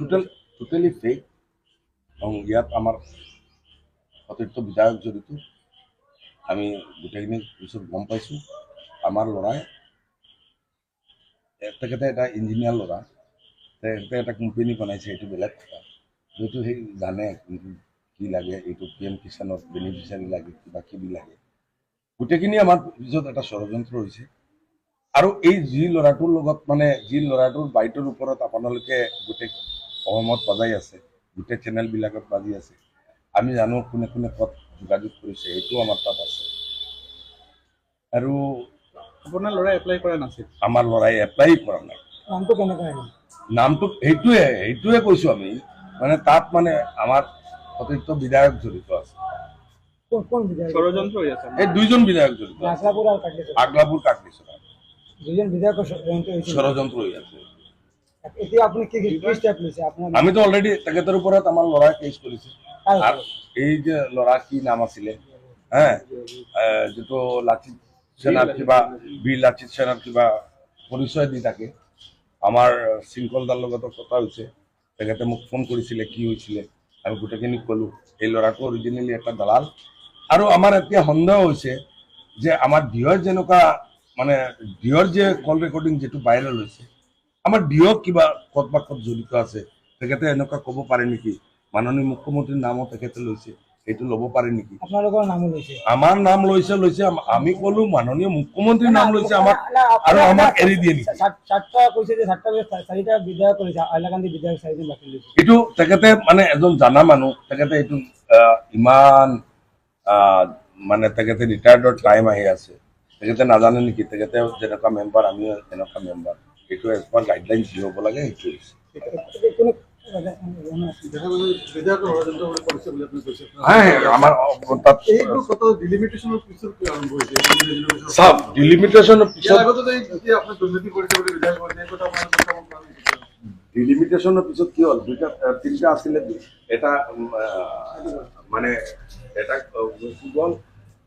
টোটেল totally fake ইয়াত আমাৰ সতীৰ্থ বিধায়ক জড়িত। আমি গোটেইখিনি পিছত গম পাইছোঁ। আমাৰ ল'ৰাই তেখেতে এটা ইঞ্জিনিয়াৰ ল'ৰা। তেখেতে এটা কোম্পানী বনাইছে এইটো বেলেগ কথা। যিহেতু সেই জানে কি লাগে এইটো পি এম কিষাণত বেনিফিচিয়াৰী লাগে কিবা কিবি লাগে। গোটেইখিনি আমাৰ পিছত এটা ষড়যন্ত্ৰ হৈছে। আৰু এই যি ল'ৰাটোৰ লগত মানে যি ল'ৰাটোৰ বাইটোৰ ওপৰত আপোনালোকে গোটেই অসমত বজাই আছে গোটেই চেনেলবিলাকত বাজি আছে। আমি জানো কোনে কোনে ক'ত যোগাযোগ কৰিছে এইটো আমাৰ তাত আছে। আৰু আপোনাৰ ল'ৰাই এপ্লাই কৰা নাছিল? আমাৰ ল'ৰাই এপ্লাই কৰা নাই। নামটো কেনেকৈ নামটো সেইটোৱে সেইটোৱে কৈছোঁ আমি। মানে তাত মানে আমাৰ সতীৰ্থ বিধায়ক জড়িত আছে। কোন কোন বিধায়ক? হৈ আছে। এই দুইজন বিধায়ক জড়িত আছে। নাচলাপুৰ আৰু কাটলিচৰ আগলাপুৰ কাকলিচৰা দুজন বিধায়কৰ ষড়যন্ত্ৰ হৈছিল। ষড়যন্ত্ৰ হৈ আছে। এতিয়া আপুনি কি কি ষ্টেপ লৈছে আপোনাৰ আমিতো অলৰেডি তেখেতৰ ওপৰত আমাৰ কেছ কৰিছে। আর এই যে ল'ৰা কি নাম আছিলে? হ্যাঁ যিটো লাচিত সেনাৰ কিবা বীৰ লাচিত সেনাৰ কিবা পৰিচয় দি থাকে। আমাৰ শৃংখলদাৰ লগতো কথা হৈছে। তেখেতে মোক ফোন কৰিছিলে কি হৈছিলে? আমি গোটেইখিনি ক'লো এই ল'ৰাটো অৰিজিনেলি এটা দালাল। আৰু আমাৰ এতিয়া সন্দেহ হৈছে যে আমাৰ ডিঅ'ৰ যেনেকুৱা মানে ডিঅ'ৰ যে কল ৰেকৰ্ডিং যিটো ভাইৰেল হৈছে আমাৰ ডিঅ' কিবা ক'ত বা ক'ত জড়িত আছে তেখেতে এনেকুৱা ক'ব পাৰে নেকি? মাননীয় মুখ্যমন্ত্ৰীৰ নামো তেখেতে লৈছে সেইটো ল'ব পাৰে নেকি? আপোনালোকৰ নামো লৈছে। আমাৰ নাম লৈছে লৈছে আমি ক'লো মাননীয় মুখ্যমন্ত্ৰীৰ নাম লৈছে আমাক আৰু আমাক এৰি দিয়ে নেকি? সাতটা কৈছে যে সাতটা চাৰিটা বিধায়ক কৰিছে হাইলাকান্দি বিধায়ক চাৰিজন বাকী লৈছে। এইটো তেখেতে মানে এজন জানা মানুহ তেখেতে এইটো ইমান মানে তেখেতে ৰিটায়াৰ্ডৰ টাইম আহি আছে। তেখেতে নাজানে নেকি? তেখেতে যেনেকুৱা মেম্বাৰ আমিও এনেকুৱা মেম্বাৰ এইটো এজ পাৰ গাইডলাইন যি হ'ব লাগে সেইটো হৈছে এতিয়া কোনো বিধায়কৰ ষড়যন্ত্ৰ বুলি আমাৰ তাত এইবোৰ কথা ডিলিমিটেশ্যনৰ পিছত কি কি হ'ল? দুইটা তিনিটা আছিলে এটা মানে এটা গুচি গ'ল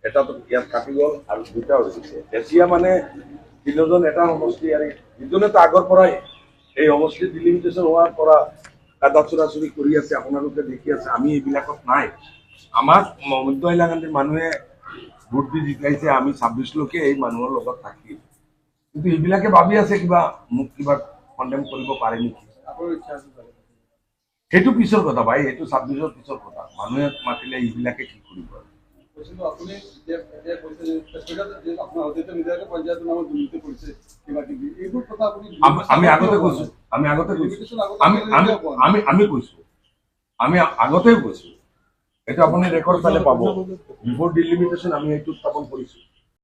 এটা ইয়াত কাটি গ'ল আৰু দুটা হৈ এতিয়া মানে তিনিজন এটা সমষ্টি আৰু ইজনেতো আগৰ পৰাই এই সমষ্টি ডিলিমিটেশ্যন হোৱাৰ পৰা কাদা চুৰি কৰি আছে আপোনালোকে দেখি আছে আমি এইবিলাকত নাই। আমাক মধ্য হাইলাকান্দিৰ মানুহে ভোট দি জিকাইছে আমি ছাব্বিছলৈকে এই মানুহৰ লগত থাকিম কিন্তু এইবিলাকে ভাবি আছে কিবা মোক কিবা কণ্ডেম কৰিব পাৰে নেকি? সেইটো পিছৰ কথা ভাই সেইটো ছাব্বিছৰ পিছৰ কথা। মানুহে মাতিলে এইবিলাকে কি কৰিব আপুনি যে যে কিবা কথা আপুনি আমি- আগতে কৈছো আমি আগতে কৈছো আমি আমি আমি আমি আমি আগতেও কৈছো এইটো আপুনি ৰেকৰ্ড চালে পাব। বিফোর ডিলিমিটেশন আমি এইটো স্থাপন কৰিছো